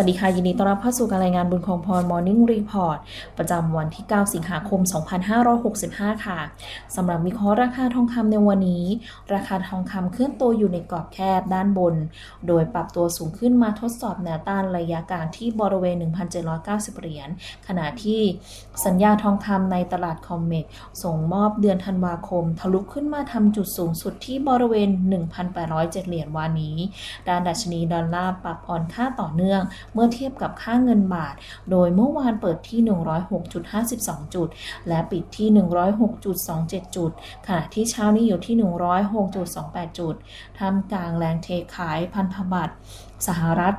วัสดีค่ะ ยินดีต้อนรับเข้าสู่การรายงานบุญคงพร Morning Report ประจำวันที่ 9 สิงหาคม 2565 ค่ะสำหรับวิคราะห์ราคาทองคำในวันนี้ ราคาทองคำเคลื่อนตัวอยู่ในกรอบแคบด้านบน โดยปรับตัวสูงขึ้นมาทดสอบแนวต้านระยะกลางที่บริเวณ 1,790 เหรียญขณะที่สัญญาทองคำในตลาดคอมเมกส่งมอบเดือนธันวาคม ทะลุขึ้นมาทำจุดสูงสุดที่บริเวณ 1,807 เหรียญวานนี้ด้านดัชนีดอลลาร์ปรับอ่อนค่าต่อเนื่องเมื่อเทียบกับค่าเงินบาท โดยเมื่อวานเปิดที่ 106.52 จุด และปิดที่ 106.27 จุด ขณะที่เช้านี้อยู่ที่ 106.28 จุดท่ามกลางแรงเทขายพันธบัตรสหรัฐ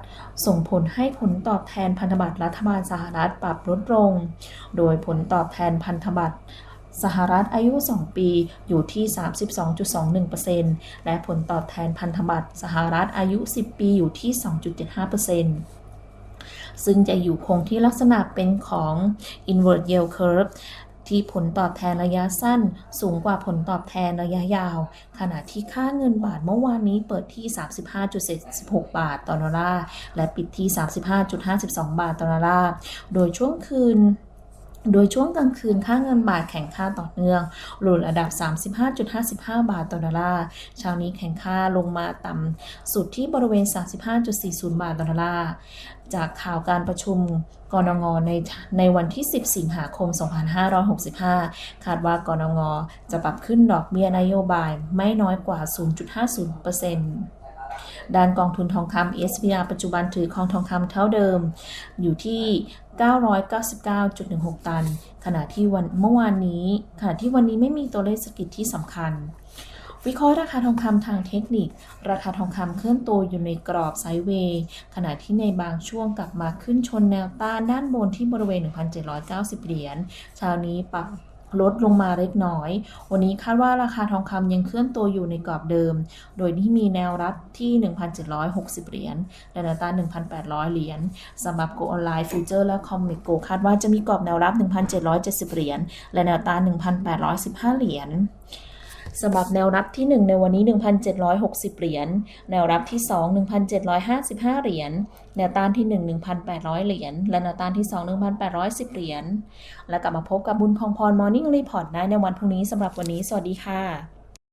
ส่งผลให้ผลตอบแทนพันธบัตรรัฐบาลสหรัฐปรับลดลง โดยผลตอบแทนพันธบัตรสหรัฐอายุ 2 ปีอยู่ที่ 32.21%และผลตอบแทนพันธบัตรสหรัฐอายุ 10 ปีอยู่ที่ 2.75% ซึ่งจะอยู่คงที่ลักษณะเป็นของ inward yield curve ที่ผลตอบแทนระยะสั้น สูงกว่าผลตอบแทนระยะยาว ขณะที่ค่าเงินบาทเมื่อวานนี้เปิดที่ 35.76 บาทต่อดอลลาร์และปิดที่ 35.52 บาทต่อดอลลาร์โดยช่วงคืน โดยช่วงกลางคืนค่าเงินบาทแข็งค่าต่อเนื่องหลุดระดับ 35.55 บาทต่อดอลลาร์เช้านี้แข็งค่าลงมาต่ำสุดที่บริเวณ 35.40 บาทต่อดอลลาร์จากข่าวการประชุมกรงงในในวันที่ 10 สิงหาคม 2565 คาดว่ากรงงจะปรับขึ้นดอกเบี้ยนโยบายไม่น้อยกว่า 0.50% ด้านกองทุนทองคำ SPR ปัจจุบันถือครองทองคำเท่าเดิม อยู่ที่ 999.16 ตัน ขณะที่วันเมื่อวานนี้ ขณะที่วันนี้ไม่มีตัวเลขสกิจที่สำคัญ วิเคราะห์ราคาทองคำทางเทคนิค ราคาทองคำเคลื่อนตัวอยู่ในกรอบไซด์เวย์ ขณะที่ในบางช่วงกลับมาขึ้นชนแนวต้านด้านบนที่บริเวณ 1,790 เหรียญเช้านี้ปรับ ลดลงมาเล็กน้อย วันนี้คาดว่าราคาทองคำยังเคลื่อนตัวอยู่ในกรอบเดิม โดยที่มีแนวรับที่ 1,760 เหรียญและแนวต้าน1,800 เหรียญสำหรับโกออนไลน์ฟิวเจอร์และคอมมิโกคาดว่าจะมีกรอบแนวรับ 1,770 เหรียญและแนวต้าน1,815 เหรียญ สำหรับแนวรับที่ 1 ในวันนี้ 1,760 เหรียญ แนวรับที่ 2 1,755 เหรียญ แนวต้านที่ 1 1,800 เหรียญ และแนวต้านที่ 2 1,810 เหรียญ และกลับมาพบกับบุญคองพรมอร์นิ่งรีพอร์ตได้ในวันพรุ่งนี้สำหรับวันนี้ สวัสดีค่ะ